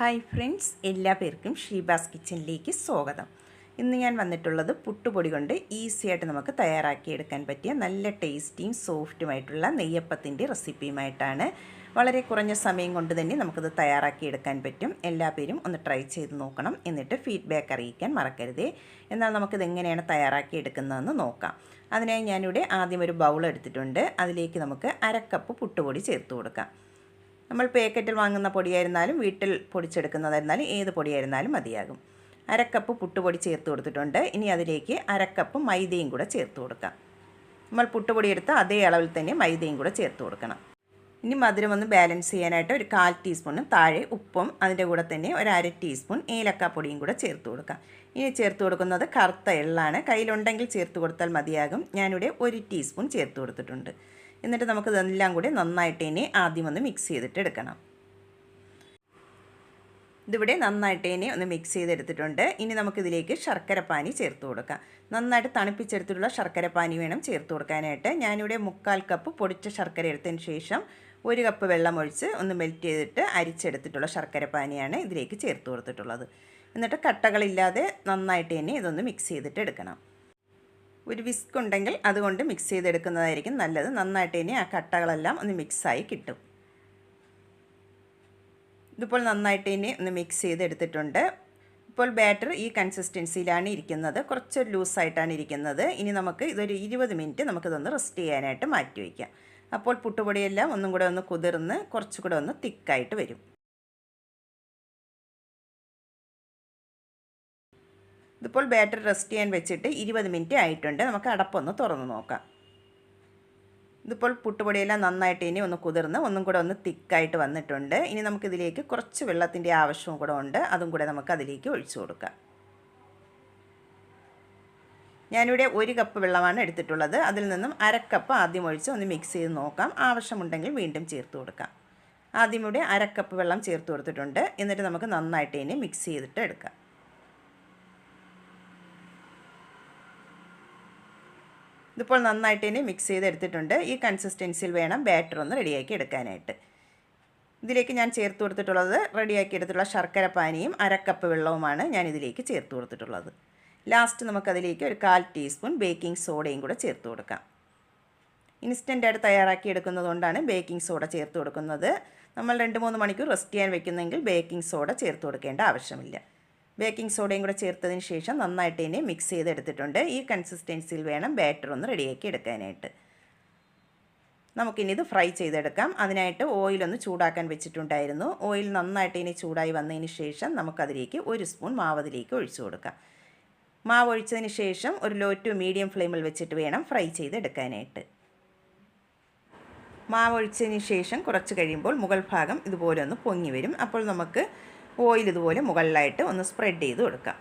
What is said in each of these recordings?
Hi friends എല്ലാ പേർക്കും ഷീബാസ് കിച്ചണിലേക്ക് സ്വാഗതം. ഇന്ന് ഞാൻ വന്നിട്ടുള്ളത് പുട്ടുപൊടി കൊണ്ട് ഈസി ആയിട്ട് നമുക്ക് തയ്യാറാക്കിയെടുക്കാൻ പറ്റിയ നല്ല ടേസ്റ്റിയും സോഫ്റ്റുമായിട്ടുള്ള നെയ്യപ്പത്തിന്റെ റെസിപ്പിയുമായിട്ടാണ്. വളരെ കുറഞ്ഞ സമയം കൊണ്ട് തന്നെ നമുക്കത് തയ്യാറാക്കിയെടുക്കാൻ പറ്റും. എല്ലാ പേരും ഒന്ന് ട്രൈ ചെയ്ത് നോക്കണം. എന്നിട്ട് ഫീഡ്ബാക്ക് അറിയിക്കാൻ മറക്കരുതേ. എന്നാൽ നമുക്കിത് എങ്ങനെയാണ് തയ്യാറാക്കിയെടുക്കുന്നതെന്ന് നോക്കാം. അതിനായി ഞാനിവിടെ ആദ്യം ഒരു ബൗൾ എടുത്തിട്ടുണ്ട്. അതിലേക്ക് നമുക്ക് അരക്കപ്പ് പുട്ടുപൊടി ചേർത്ത് കൊടുക്കാം. നമ്മൾ പാക്കറ്റിൽ വാങ്ങുന്ന പൊടിയായിരുന്നാലും വീട്ടിൽ പൊടിച്ചെടുക്കുന്നതായിരുന്നാലും ഏത് പൊടിയായിരുന്നാലും മതിയാകും. അരക്കപ്പ് പുട്ടുപൊടി ചേർത്ത് കൊടുത്തിട്ടുണ്ട്. ഇനി അതിലേക്ക് അരക്കപ്പ് മൈദയും കൂടെ ചേർത്ത് കൊടുക്കാം. നമ്മൾ പുട്ടുപൊടി എടുത്ത അതേ അളവിൽ തന്നെ മൈദയും കൂടെ ചേർത്ത് കൊടുക്കണം. ഇനി മധുരം ഒന്ന് ബാലൻസ് ചെയ്യാനായിട്ട് ഒരു കാൽ ടീസ്പൂണും താഴെ ഉപ്പും അതിന്റെ കൂടെ തന്നെ ഒരു അര ടീസ്പൂൺ ഏലക്കാപ്പൊടിയും കൂടെ ചേർത്ത് കൊടുക്കാം. ഇനി ചേർത്ത് കൊടുക്കുന്നത് കറുത്ത എള്ളാണ്. കയ്യിലുണ്ടെങ്കിൽ ചേർത്ത് കൊടുത്താൽ മതിയാകും. ഞാനിവിടെ ഒരു ടീസ്പൂൺ ചേർത്ത് കൊടുത്തിട്ടുണ്ട്. എന്നിട്ട് നമുക്ക് ഇതെല്ലാം കൂടി നന്നായിട്ട് ഇനി ആദ്യം ഒന്ന് മിക്സ് ചെയ്തിട്ട് എടുക്കണം. ഇതിവിടെ നന്നായിട്ട് ഇനി ഒന്ന് മിക്സ് ചെയ്തെടുത്തിട്ടുണ്ട്. ഇനി നമുക്കിതിലേക്ക് ശർക്കരപ്പാനി ചേർത്ത് കൊടുക്കാം. നന്നായിട്ട് തണുപ്പിച്ചെടുത്തിട്ടുള്ള ശർക്കരപ്പാനി വേണം ചേർത്ത് കൊടുക്കാനായിട്ട്. ഞാനിവിടെ മുക്കാൽ കപ്പ് പൊടിച്ച ശർക്കര എടുത്തതിന് ശേഷം ഒരു കപ്പ് വെള്ളം ഒഴിച്ച് ഒന്ന് മെൽറ്റ് ചെയ്തിട്ട് അരിച്ചെടുത്തിട്ടുള്ള ശർക്കരപ്പാനിയാണ് ഇതിലേക്ക് ചേർത്ത് കൊടുത്തിട്ടുള്ളത്. എന്നിട്ട് കട്ടകളില്ലാതെ നന്നായിട്ട് തന്നെ ഇതൊന്ന് മിക്സ് ചെയ്തിട്ട് എടുക്കണം. ഒരു വിസ്ക് ഉണ്ടെങ്കിൽ അതുകൊണ്ട് മിക്സ് ചെയ്തെടുക്കുന്നതായിരിക്കും നല്ലത്. നന്നായിട്ട് ഇനി ആ കട്ടകളെല്ലാം ഒന്ന് മിക്സായി കിട്ടും. ഇതിപ്പോൾ നന്നായിട്ട് ഇനി ഒന്ന് മിക്സ് ചെയ്തെടുത്തിട്ടുണ്ട്. ഇപ്പോൾ ബാറ്റർ ഈ കൺസിസ്റ്റൻസിയിലാണ് ഇരിക്കുന്നത്. കുറച്ച് ലൂസായിട്ടാണ് ഇരിക്കുന്നത്. ഇനി നമുക്ക് ഇതൊരു ഇരുപത് മിനിറ്റ് നമുക്കിതൊന്ന് റെസ്റ്റ് ചെയ്യാനായിട്ട് മാറ്റി വയ്ക്കാം. അപ്പോൾ പുട്ടുപൊടിയെല്ലാം ഒന്നും കൂടെ ഒന്ന് കുതിർന്ന് കുറച്ചുകൂടെ ഒന്ന് തിക്കായിട്ട് വരും. ഇതിപ്പോൾ ബാറ്റർ റെസ്റ്റ് ചെയ്യാൻ വെച്ചിട്ട് ഇരുപത് മിനിറ്റ് ആയിട്ടുണ്ട്. നമുക്ക് അടപ്പൊന്ന് തുറന്ന് നോക്കാം. ഇതിപ്പോൾ പുട്ടുപൊടിയെല്ലാം നന്നായിട്ട് ഇനി ഒന്ന് കുതിർന്ന് ഒന്നും കൂടെ ഒന്ന് തിക്കായിട്ട് വന്നിട്ടുണ്ട്. ഇനി നമുക്കിതിലേക്ക് കുറച്ച് വെള്ളത്തിന്റെ ആവശ്യവും കൂടെ ഉണ്ട്. അതും കൂടെ നമുക്ക് അതിലേക്ക് ഒഴിച്ചു കൊടുക്കാം. ഞാനിവിടെ ഒരു കപ്പ് വെള്ളമാണ് എടുത്തിട്ടുള്ളത്. അതിൽ നിന്നും അരക്കപ്പ് ആദ്യം ഒഴിച്ച് ഒന്ന് മിക്സ് ചെയ്ത് നോക്കാം. ആവശ്യമുണ്ടെങ്കിൽ വീണ്ടും ചേർത്ത് കൊടുക്കാം. ആദ്യം ഇവിടെ അരക്കപ്പ് വെള്ളം ചേർത്ത് കൊടുത്തിട്ടുണ്ട്. എന്നിട്ട് നമുക്ക് നന്നായിട്ട് ഇനി മിക്സ് ചെയ്തിട്ട് എടുക്കാം. ഇതിപ്പോൾ നന്നായിട്ട് ഇനി മിക്സ് ചെയ്തെടുത്തിട്ടുണ്ട്. ഈ കൺസിസ്റ്റൻസിയിൽ വേണം ബാറ്റർ ഒന്ന് റെഡിയാക്കി എടുക്കാനായിട്ട്. ഇതിലേക്ക് ഞാൻ ചേർത്ത് കൊടുത്തിട്ടുള്ളത് റെഡിയാക്കി എടുത്തിട്ടുള്ള ശർക്കര പാനിയും അരക്കപ്പ് വെള്ളവുമാണ് ഞാൻ ഇതിലേക്ക് ചേർത്ത് കൊടുത്തിട്ടുള്ളത്. ലാസ്റ്റ് നമുക്കതിലേക്ക് ഒരു കാൽ ടീസ്പൂൺ ബേക്കിംഗ് സോഡയും കൂടെ ചേർത്ത് കൊടുക്കാം. ഇൻസ്റ്റന്റായിട്ട് തയ്യാറാക്കി എടുക്കുന്നതുകൊണ്ടാണ് ബേക്കിംഗ് സോഡ ചേർത്ത് കൊടുക്കുന്നത്. നമ്മൾ രണ്ട് മൂന്ന് മണിക്കൂർ റെസ്റ്റ് ചെയ്യാൻ വെക്കുന്നെങ്കിൽ ബേക്കിംഗ് സോഡ ചേർത്ത് കൊടുക്കേണ്ട ആവശ്യമില്ല. ബേക്കിംഗ് സോഡയും കൂടെ ചേർത്തതിന് ശേഷം നന്നായിട്ട് ഇതിനെ മിക്സ് ചെയ്തെടുത്തിട്ടുണ്ട്. ഈ കൺസിസ്റ്റൻസിയിൽ വേണം ബാറ്റർ ഒന്ന് റെഡിയാക്കി എടുക്കാനായിട്ട്. നമുക്കിനി ഇത് ഫ്രൈ ചെയ്തെടുക്കാം. അതിനായിട്ട് ഓയിലൊന്ന് ചൂടാക്കാൻ വെച്ചിട്ടുണ്ടായിരുന്നു. ഓയിൽ നന്നായിട്ട് ഇനി ചൂടായി വന്നതിന് ശേഷം നമുക്കതിലേക്ക് ഒരു സ്പൂൺ മാവ് അതിലേക്ക് ഒഴിച്ചു കൊടുക്കാം. മാവ് ഒഴിച്ചതിന് ശേഷം ഒരു ലോ ടു മീഡിയം ഫ്ലെയിമിൽ വെച്ചിട്ട് വേണം ഫ്രൈ ചെയ്തെടുക്കാനായിട്ട്. മാവ് ഒഴിച്ചതിന് ശേഷം കുറച്ച് കഴിയുമ്പോൾ മുകൾ ഭാഗം ഇതുപോലെ ഒന്ന് പൊങ്ങി വരും. അപ്പോൾ നമുക്ക് ഓയിൽ ഇതുപോലെ മുകളിലായിട്ട് ഒന്ന് സ്പ്രെഡ് ചെയ്ത് കൊടുക്കാം.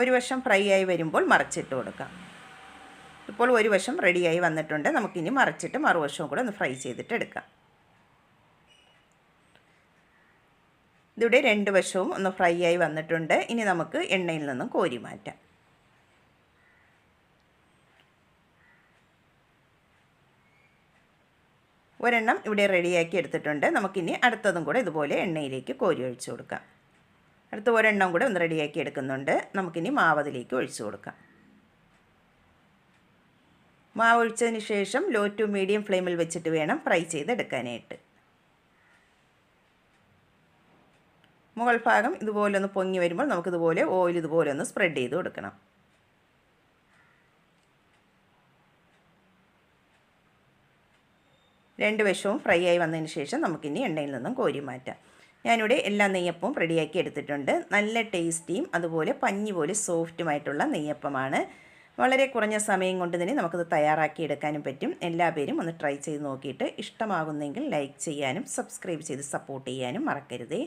ഒരു വശം ഫ്രൈ ആയി വരുമ്പോൾ മറച്ചിട്ട് കൊടുക്കാം. ഇപ്പോൾ ഒരു വശം റെഡിയായി വന്നിട്ടുണ്ട്. നമുക്കിനി മറച്ചിട്ട് മറുവശവും കൂടെ ഒന്ന് ഫ്രൈ ചെയ്തിട്ട് എടുക്കാം. ഇതിവിടെ രണ്ട് വശവും ഒന്ന് ഫ്രൈ ആയി വന്നിട്ടുണ്ട്. ഇനി നമുക്ക് എണ്ണയിൽ നിന്നും കോരി മാറ്റാം. ഒരെണ്ണം ഇവിടെ റെഡിയാക്കി എടുത്തിട്ടുണ്ട്. നമുക്കിനി അടുത്തതും കൂടെ ഇതുപോലെ എണ്ണയിലേക്ക് കോരി ഒഴിച്ചു കൊടുക്കാം. അടുത്ത ഒരെണ്ണം കൂടെ ഒന്ന് റെഡിയാക്കി എടുക്കുന്നുണ്ട്. നമുക്കിനി മാവതിലേക്ക് ഒഴിച്ചു കൊടുക്കാം. മാവ് ഒഴിച്ചതിന് ശേഷം ലോ ടു മീഡിയം ഫ്ലെയിമിൽ വെച്ചിട്ട് വേണം ഫ്രൈ ചെയ്തെടുക്കാനായിട്ട്. മുകൾ ഭാഗം ഇതുപോലെ ഒന്ന് പൊങ്ങി വരുമ്പോൾ നമുക്കിതുപോലെ ഓയിൽ ഇതുപോലെ ഒന്ന് സ്പ്രെഡ് ചെയ്ത് കൊടുക്കണം. രണ്ട് വശവും ഫ്രൈ ആയി വന്നതിന് ശേഷം നമുക്കിനി എണ്ണയിൽ നിന്നും കോരി മാറ്റാം. ഞാനിവിടെ എല്ലാ നെയ്യപ്പവും റെഡിയാക്കി എടുത്തിട്ടുണ്ട്. നല്ല ടേസ്റ്റിയും അതുപോലെ പഞ്ഞി പോലെ സോഫ്റ്റുമായിട്ടുള്ള നെയ്യപ്പമാണ്. വളരെ കുറഞ്ഞ സമയം കൊണ്ട് തന്നെ നമുക്കത് തയ്യാറാക്കി എടുക്കാനും പറ്റും. എല്ലാ പേരും ഒന്ന് ട്രൈ ചെയ്ത് നോക്കിയിട്ട് ഇഷ്ടമാകുന്നെങ്കിൽ ലൈക്ക് ചെയ്യാനും സബ്സ്ക്രൈബ് ചെയ്ത് സപ്പോർട്ട് ചെയ്യാനും മറക്കരുതേ.